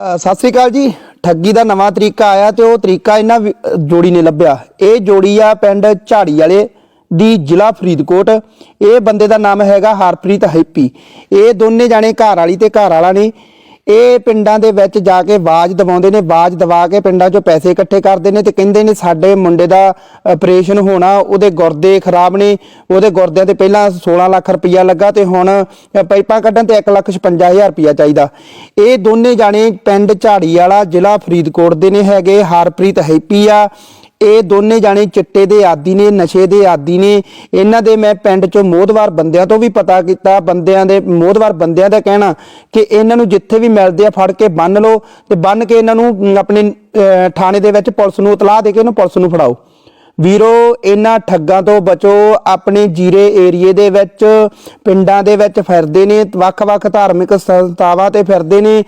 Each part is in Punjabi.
ਸਤਿ ਸ੍ਰੀ ਅਕਾਲ ਜੀ। ਠੱਗੀ ਦਾ ਨਵਾਂ ਤਰੀਕਾ ਆਇਆ ਤੇ ਉਹ ਤਰੀਕਾ ਇਹਨਾਂ ਵੀ- ਜੋੜੀ ਨੇ ਲੱਭਿਆ। ਇਹ ਜੋੜੀ ਆ ਪਿੰਡ ਝਾੜੀ ਵਾਲੇ ਦੀ ਜ਼ਿਲ੍ਹਾ ਫਰੀਦਕੋਟ। ਇਹ ਬੰਦੇ ਦਾ ਨਾਮ ਹੈਗਾ ਹਰਪ੍ਰੀਤ ਹੈਪੀ ਇਹ ਦੋਨੇ ਜਾਣੇ ਘਰ ਵਾਲੀ ਤੇ ਘਰ ਵਾਲਾ ਨੇ। ਇਹ ਪਿੰਡਾਂ ਦੇ ਵਿੱਚ ਜਾ ਕੇ ਆਵਾਜ਼ ਦਵਾਉਂਦੇ ਨੇ, ਆਵਾਜ਼ ਦਵਾ ਕੇ ਪਿੰਡਾਂ 'ਚੋਂ ਪੈਸੇ ਇਕੱਠੇ ਕਰਦੇ ਨੇ ਤੇ ਕਹਿੰਦੇ ਨੇ ਸਾਡੇ ਮੁੰਡੇ ਦਾ ਆਪਰੇਸ਼ਨ ਹੋਣਾ, ਉਹਦੇ ਗੁਰਦੇ ਖਰਾਬ ਨੇ, ਉਹਦੇ ਗੁਰਦਿਆਂ ਤੇ ਪਹਿਲਾਂ 16 ਲੱਖ ਰੁਪਈਆ ਲੱਗਾ ਤੇ ਹੁਣ ਪਾਈਪਾਂ ਕੱਢਣ ਤੇ 1 ਲੱਖ 55000 ਰੁਪਈਆ ਚਾਹੀਦਾ। ਇਹ ਦੋਨੇ ਜਾਣੇ ਪਿੰਡ ਝਾੜੀ ਵਾਲਾ ਜ਼ਿਲ੍ਹਾ ਫਰੀਦਕੋਟ ਦੇ ਨੇ ਹੈਗੇ, ਹਰਪ੍ਰੀਤ ਹੈਪੀ ਆ ਇਹ ਦੋਨੇ ਜਾਣੇ ਚਿੱਟੇ ਦੇ ਆਦੀ ਨੇ ਨਸ਼ੇ ਦੇ ਆਦੀ ਨੇ। ਇਹਨਾਂ ਦੇ ਮੈਂ ਪਿੰਡ ਚੋਂ ਮੋਹਦਵਾਰ ਬੰਦਿਆਂ ਤੋਂ ਵੀ ਪਤਾ ਕੀਤਾ ਬੰਦਿਆਂ ਦੇ ਮੋਹਦਵਾਰ ਬੰਦਿਆਂ ਦਾ ਕਹਿਣਾ ਕਿ ਇਹਨਾਂ ਨੂੰ ਜਿੱਥੇ ਵੀ ਮਿਲਦੇ ਆ ਫੜ ਕੇ ਬੰਨ ਲਓ ਤੇ ਬੰਨ ਕੇ ਇਹਨਾਂ ਨੂੰ ਆਪਣੇ ਅਹ, ਥਾਣੇ ਦੇ ਵਿੱਚ ਪੁਲਿਸ ਨੂੰ ਇਤਲਾਹ ਦੇ ਕੇ ਇਹਨੂੰ ਪੁਲਿਸ ਨੂੰ ਫੜਾਓ। ਵੀਰੋ, ਇਹਨਾਂ ਠੱਗਾਂ ਤੋਂ ਬਚੋ। ਆਪਣੇ ਜੀਰੇ ਏਰੀਏ ਦੇ ਵਿੱਚ, ਪਿੰਡਾਂ ਦੇ ਵਿੱਚ ਫਿਰਦੇ ਨੇ ਵੱਖ-ਵੱਖ ਧਾਰਮਿਕ ਸੰਸਥਾਵਾਂ ਤੇ ਫਿਰਦੇ ਨੇ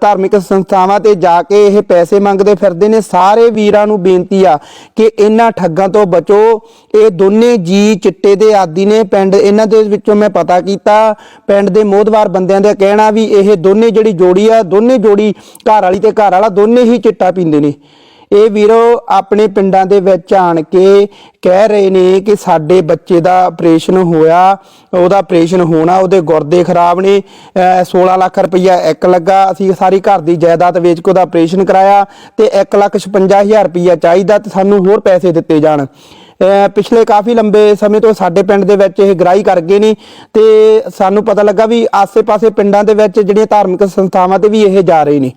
ਧਾਰਮਿਕ ਸੰਸਥਾਵਾਂ ਤੇ ਜਾ ਕੇ ਇਹ ਪੈਸੇ ਮੰਗਦੇ ਫਿਰਦੇ ਨੇ। ਸਾਰੇ ਵੀਰਾਂ ਨੂੰ ਬੇਨਤੀ ਆ ਕਿ ਇਹਨਾਂ ਠੱਗਾਂ ਤੋਂ ਬਚੋ। ਇਹ ਦੋਨੇ ਜੀ ਚਿੱਟੇ ਦੇ ਆਦੀ ਨੇ। ਪਿੰਡ, ਇਹਨਾਂ ਦੇ ਵਿੱਚੋਂ ਮੈਂ ਪਤਾ ਕੀਤਾ, ਪਿੰਡ ਦੇ ਮੋਹਦਵਾਰ ਬੰਦਿਆਂ ਦਾ ਕਹਿਣਾ ਵੀ ਇਹ ਦੋਨੇ ਜਿਹੜੀ ਜੋੜੀ ਆ, ਦੋਨੇ ਜੋੜੀ ਘਰ ਵਾਲੀ ਤੇ ਘਰ ਵਾਲਾ, ਦੋਨੇ ਹੀ ਚਿੱਟਾ ਪੀਂਦੇ ਨੇ। ਇਹ ਵੀਰੋ ਆਪਣੇ ਪਿੰਡਾਂ ਦੇ ਵਿੱਚ ਆਣ ਕੇ ਕਹਿ ਰਹੇ ਨੇ ਕਿ ਸਾਡੇ ਬੱਚੇ ਦਾ ਆਪਰੇਸ਼ਨ ਹੋਇਆ, ਉਹਦਾ ਆਪਰੇਸ਼ਨ ਹੋਣਾ, ਉਹਦੇ ਗੁਰਦੇ ਖਰਾਬ ਨੇ, ਅਹ 16 ਲੱਖ ਰੁਪਈਆ ਇੱਕ ਲੱਗਾ, ਅਸੀਂ ਸਾਰੀ ਘਰ ਦੀ ਜਾਇਦਾਦ ਵੇਚ ਕੇ ਉਹਦਾ ਆਪਰੇਸ਼ਨ ਕਰਾਇਆ ਤੇ 1 ਲੱਖ 55000 ਰੁਪਈਆ ਚਾਹੀਦਾ ਤੇ ਸਾਨੂੰ ਹੋਰ ਪੈਸੇ ਦਿੱਤੇ ਜਾਣ। ਪਿਛਲੇ ਕਾਫੀ ਲੰਬੇ ਸਮੇਂ ਤੋਂ ਸਾਡੇ ਪਿੰਡ ਦੇ ਵਿੱਚ ਇਹ ਗ੍ਰਾਈ ਕਰ ਗਏ ਨੇ ਤੇ ਸਾਨੂੰ ਪਤਾ ਲੱਗਾ ਵੀ ਆਸੇ-ਪਾਸੇ ਪਿੰਡਾਂ ਦੇ ਵਿੱਚ ਜਿਹੜੀਆਂ ਧਾਰਮਿਕ ਸੰਸਥਾਵਾਂ ਤੇ ਵੀ ਇਹ ਜਾ ਰਹੇ ਨੇ।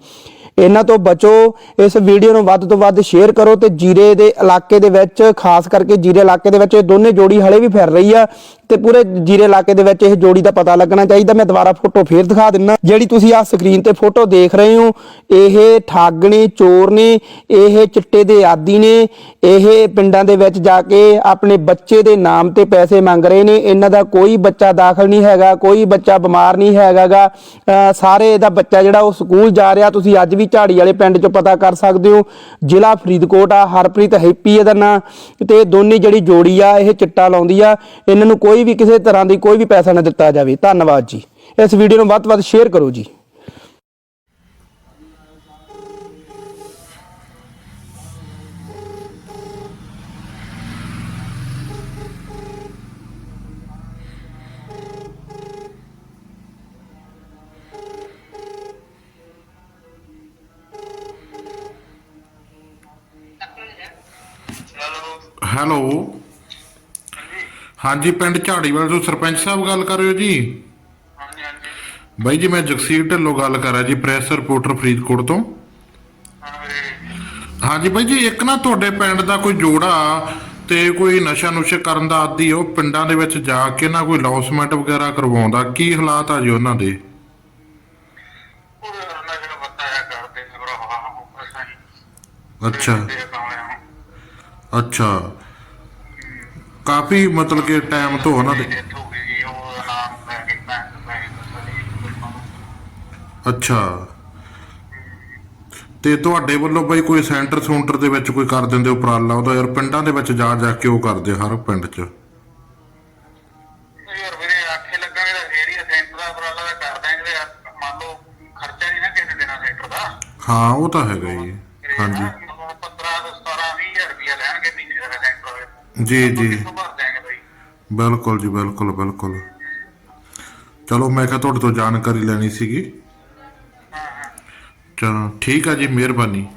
ਇਹਨਾਂ ਤੋਂ ਬਚੋ। ਇਸ ਵੀਡੀਓ ਨੂੰ ਵੱਧ ਤੋਂ ਵੱਧ ਸ਼ੇਅਰ ਕਰੋ ਤੇ ਜੀਰੇ ਦੇ ਇਲਾਕੇ ਦੇ ਵਿੱਚ, ਖਾਸ ਕਰਕੇ ਜੀਰੇ ਇਲਾਕੇ ਦੇ ਵਿੱਚ, ਇਹ ਦੋਨੇ ਜੋੜੀ ਹਲੇ ਵੀ ਫਿਰ ਰਹੀ ਆ। ਤੇ ਪੂਰੇ ਜੀਰੇ ਇਲਾਕੇ ਦੇ ਵਿੱਚ ਇਹ ਜੋੜੀ ਦਾ ਪਤਾ ਲੱਗਣਾ ਚਾਹੀਦਾ। ਮੈਂ ਦੁਬਾਰਾ ਫੋਟੋ ਫੇਰ ਦਿਖਾ ਦਿੰਨਾ। ਜਿਹੜੀ ਤੁਸੀਂ ਆ ਸਕਰੀਨ ਤੇ ਫੋਟੋ ਦੇਖ ਰਹੇ ਹੋ, ਇਹ ਠੱਗ ਨੇ, ਚੋਰ ਨੇ, ਇਹ ਚਿੱਟੇ ਦੇ ਆਦੀ ਨੇ, ਇਹ ਪਿੰਡਾਂ ਦੇ ਵਿੱਚ ਜਾ ਕੇ ਆਪਣੇ ਬੱਚੇ ਦੇ ਨਾਮ ਤੇ ਪੈਸੇ ਮੰਗ ਰਹੇ ਨੇ। ਇਹਨਾਂ ਦਾ ਕੋਈ ਬੱਚਾ ਦਾਖਲ ਨਹੀਂ ਹੈਗਾ, ਕੋਈ ਬੱਚਾ ਬਿਮਾਰ ਨਹੀਂ ਹੈਗਾਗਾ। ਅਹ ਸਾਰੇ ਇਹਦਾ ਬੱਚਾ ਜਿਹੜਾ ਉਹ ਸਕੂਲ ਜਾ ਰਿਹਾ। ਤੁਸੀਂ ਅੱਜ ਵੀ ਝਾੜੀ ਵਾਲੇ ਪਿੰਡ 'ਚ ਪਤਾ ਕਰ ਸਕਦੇ ਹੋ, ਜ਼ਿਲ੍ਹਾ ਫਰੀਦਕੋਟ ਆ, ਹਰਪ੍ਰੀਤ ਹੈਪੀ ਇਹਦਾ ਨਾਂ। ਤੇ ਦੋਨੇ ਜਿਹੜੀ ਜੋੜੀ ਆ, ਇਹ ਚਿੱਟਾ ਲਾਉਂਦੀ ਆ। ਇਹਨਾਂ ਨੂੰ ਕੋਈ ਵੀ ਕਿਸੇ ਤਰ੍ਹਾਂ ਦੀ ਕੋਈ ਵੀ ਪੈਸਾ ਨਾ ਦਿੱਤਾ ਜਾਵੇ। ਧੰਨਵਾਦ ਜੀ। ਇਸ ਵੀਡੀਓ ਨੂੰ ਵੱਧ ਤੋਂ ਵੱਧ ਸ਼ੇਅਰ ਕਰੋ ਜੀ। ਹੈਲੋ ਹੈਲੋ ਹਾਂਜੀ ਪਿੰਡ ਝਾੜੀਵਾਲ ਤੋਂ ਸਰਪੰਚ ਸਾਹਿਬ ਗੱਲ ਕਰ ਰਹੇ ਹੋ ਜੀ। ਹਾਂਜੀ ਹਾਂਜੀ। ਬਾਈ ਜੀ ਮੈਂ ਜਗਸੀਰ ਢਿੱਲੋਂ ਗੱਲ ਕਰ ਰਿਹਾ ਜੀ ਪ੍ਰੈਸ ਰਿਪੋਰਟਰ ਫਰੀਦਕੋਟ ਤੋਂ। ਹਾਂ ਵੀਰੇ ਹਾਂਜੀ ਬਾਈ ਜੀ ਇੱਕ ਨਾ ਤੁਹਾਡੇ ਪਿੰਡ ਦਾ ਕੋਈ ਜੋੜਾ ਤੇ ਕੋਈ ਨਸ਼ਾ ਨੁਸ਼ਾ ਕਰਨ ਦਾ ਆਦੀ ਉਹ ਪਿੰਡਾਂ ਦੇ ਵਿੱਚ ਜਾ ਕੇ ਨਾ ਕੋਈ ਲੌਸਮੈਂਟ ਵਗੈਰਾ ਕਰਵਾਉਂਦਾ ਕੀ ਹਾਲਾਤ ਆ ਜੀ ਉਹਨਾਂ ਦੇ? ਬਤਾਇਆ ਕਰਦੇ ਨੇ ਉਹ ਅੱਛਾ। ਕਾਫੀ ਮਤਲਬ ਕਿ ਟਾਈਮ ਤੋਂ ਉਹਨਾਂ ਦੇ ਡੈਥ ਹੋ ਗਈ ਜੀ, ਉਹ ਨਾਮ ਲੈ ਕੇ ਬੈਂਕ ਬੈਂਕ ਅੱਛਾ। ਤੇ ਤੁਹਾਡੇ ਵੱਲੋਂ ਬਈ ਕੋਈ ਸੈਂਟਰ ਸੂੰਟਰ ਦੇ ਵਿੱਚ ਕੋਈ ਕਰ ਦਿੰਦੇ ਉਪਰਾਲਾ? ਉਹਦਾ ਯਾਰ ਪਿੰਡਾਂ ਦੇ ਵਿੱਚ ਜਾ ਜਾ ਕੇ ਉਹ ਕਰਦੇ ਹਰ ਪਿੰਡ 'ਚ। ਯਾਰ ਵੀਰੇ ਆਖੇ ਲੱਗਾਂਗੇ ਤਾਂ ਫੇਰ ਹੀ ਸੈਂਟਰ ਦਾ ਉਪਰਾਲਾ ਤਾਂ ਕਰ ਦਾਂਗੇ ਯਾਰ। ਮੰਨ ਲਓ ਖਰਚਾ ਨਹੀਂ ਨਾ ਕਿਸੇ ਦੇਣਾ ਸੈਂਟਰ ਦਾ। ਹਾਂ ਉਹ ਤਾਂ ਹੈਗਾ ਜੀ ਹਾਂਜੀ 15 ਤੋਂ 17 20000 ਰੁਪਇਆ ਲੈਣਗੇ ਮਹੀਨੇ ਦਾ ਸੈਂਟਰ ਵਾਲੇ ਜੀ ਜੀ। ਭਰ ਬਈ? ਬਿਲਕੁਲ ਜੀ ਬਿਲਕੁਲ ਬਿਲਕੁਲ। ਚਲੋ ਮੈਂ ਕਿਹਾ ਤੁਹਾਡੇ ਤੋਂ ਜਾਣਕਾਰੀ ਲੈਣੀ ਸੀਗੀ। ਚਲੋ ਠੀਕ ਆ ਜੀ ਮਿਹਰਬਾਨੀ।